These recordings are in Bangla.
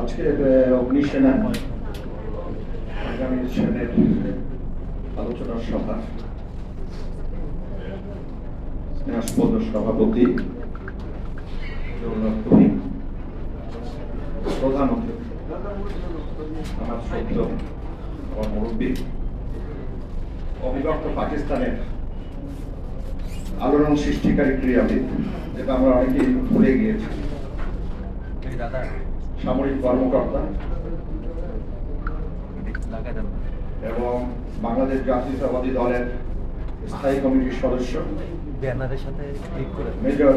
আজকের অগ্নি আগামী সেনের আলোচনা সভা। স্নেহাস্পদ সভাপতি পাকিস্তানের আলোড়ন সৃষ্টিকারী ক্রীড়াবিদ যেটা আমরা অনেকেই ভুলে গিয়েছি। সামরিক কর্মকর্তা। এবং বাংলাদেশ জাতীয়তাবাদী দলের স্থায়ী কমিটির সদস্য। ব্যানারের সাথে ক্লিক করে মেজর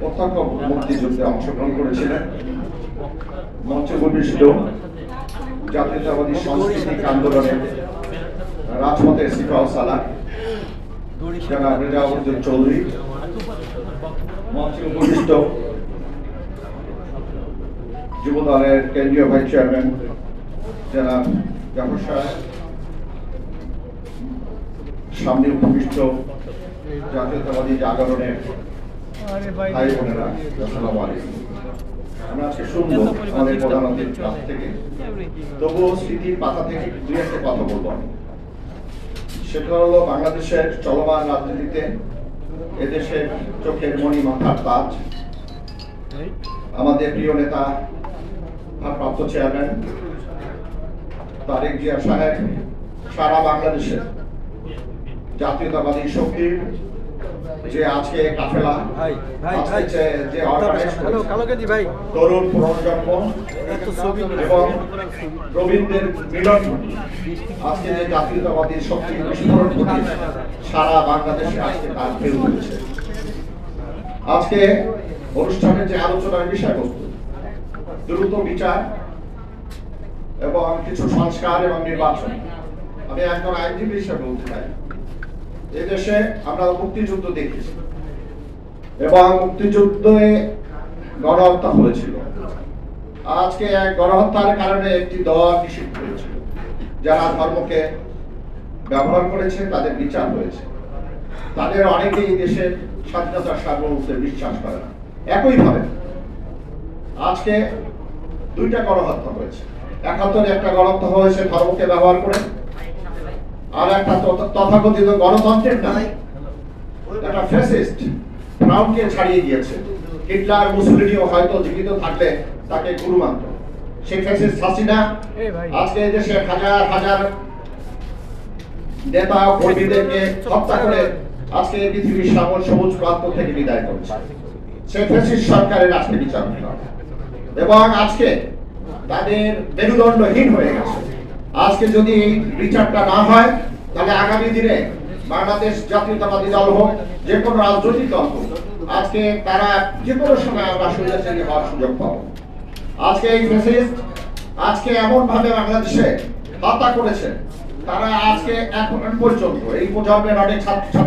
প্রত্যক্ষ মুক্তিযুদ্ধে অংশগ্রহণ করেছিলেন। মঞ্চে ভূমিষ্ঠ জাতীয়তাবাদী সাংস্কৃতিক আন্দোলনে রাজপথের সিফাও চৌধুরী মঞ্চে উপবিষ্ট যুব দলের কেন্দ্রীয় ভাইস চেয়ারম্যান জনাব জাফর সাহেব সামনে উপবিষ্ট জাতীয়তাবাদী জাগরণের ভাই। বোনেরা আসসালামু আলাইকুম। আমরা আজকে শুনব আমাদের প্রধানমন্ত্রীর কাছ থেকে। তবুও স্মৃতির পাতা থেকে দুই একটা কথা বলব সেটা হলো বাংলাদেশের চলমান রাজনীতিতে এদেশের চোখের মণি মাথার তাজ। আমাদের প্রিয় নেতা ভারপ্রাপ্ত চেয়ারম্যান তারেক জিয়া সাহেব সারা বাংলাদেশের জাতীয়তাবাদী শক্তির যে আজকে কাফেলা ভাই, ভাই, ভাই। যে- হ্যালো কালো ভাই। তরুণ প্রজন্ম এবং প্রবীণদের মিলন। আজকে যে জাতীয়তাবাদী শক্তি বিস্ফোরণ সারা বাংলাদেশে আজকে তার ঢেউ উঠেছে আজকে অনুষ্ঠানের যে আলোচনার বিষয়বস্তু দ্রুত বিচার এবং কিছু সংস্কার এবং নির্বাচন। আমি একজন আইনজীবী হিসেবে বলতে চাই। এদেশে আমরা মুক্তিযুদ্ধ দেখেছি। এবং মুক্তিযুদ্ধে গণহত্যা হয়েছিল। আজকে এক গণহত্যার কারণে একটি দল নিষিদ্ধ হয়েছিল। যারা ধর্মকে ব্যবহার করেছে, তাদের বিচার হয়েছে। তাদের অনেকেই দেশের স্বাধীনতার সার্বভৌমত্বে বিশ্বাস করে না। একইভাবে আজকে দুইটা গণহত্যা হয়েছে। একাত্তরে একটা গণহত্যা হয়েছে ধর্মকে ব্যবহার করে। আর একটা তথাকথিত গণতন্ত্রের নামে একটা ফ্যাসিস্ট ফ্রাউনকে ছাড়িয়ে গিয়েছে। হিটলার মুসলিনিও হয়তো জীবিত থাকলে তাকে গুরু মানত। ফ্যাসিস্ট হাসিনা। আজকে দেশে হাজার হাজার নেতা কর্মীদেরকে হত্যা করে আজকে পৃথিবীর সবুজ প্রান্ত থেকে বিদায় করছে। ফ্যাসিস্ট সরকারের আজকে বিচার এবং আজকে তাদের মেরুদণ্ডহীন হয়ে গেছে। আজকে যদি বিচারটা না হয়, তাহলে আগামী দিনে বাংলাদেশ জাতীয়তাবাদী দল হোক, যে কোনো রাজনৈতিক দল হোক, আজকে তারা যে কোনো সময় আমরা স্বৈরাচারী হওয়ার সুযোগ পাবো। আজকে এই মেসেজ আজকে এমন ভাবে বাংলাদেশে হত্যা করেছে, তারা আজকে এখন পর্যন্ত এই প্রজন্মের অনেক ছাত্র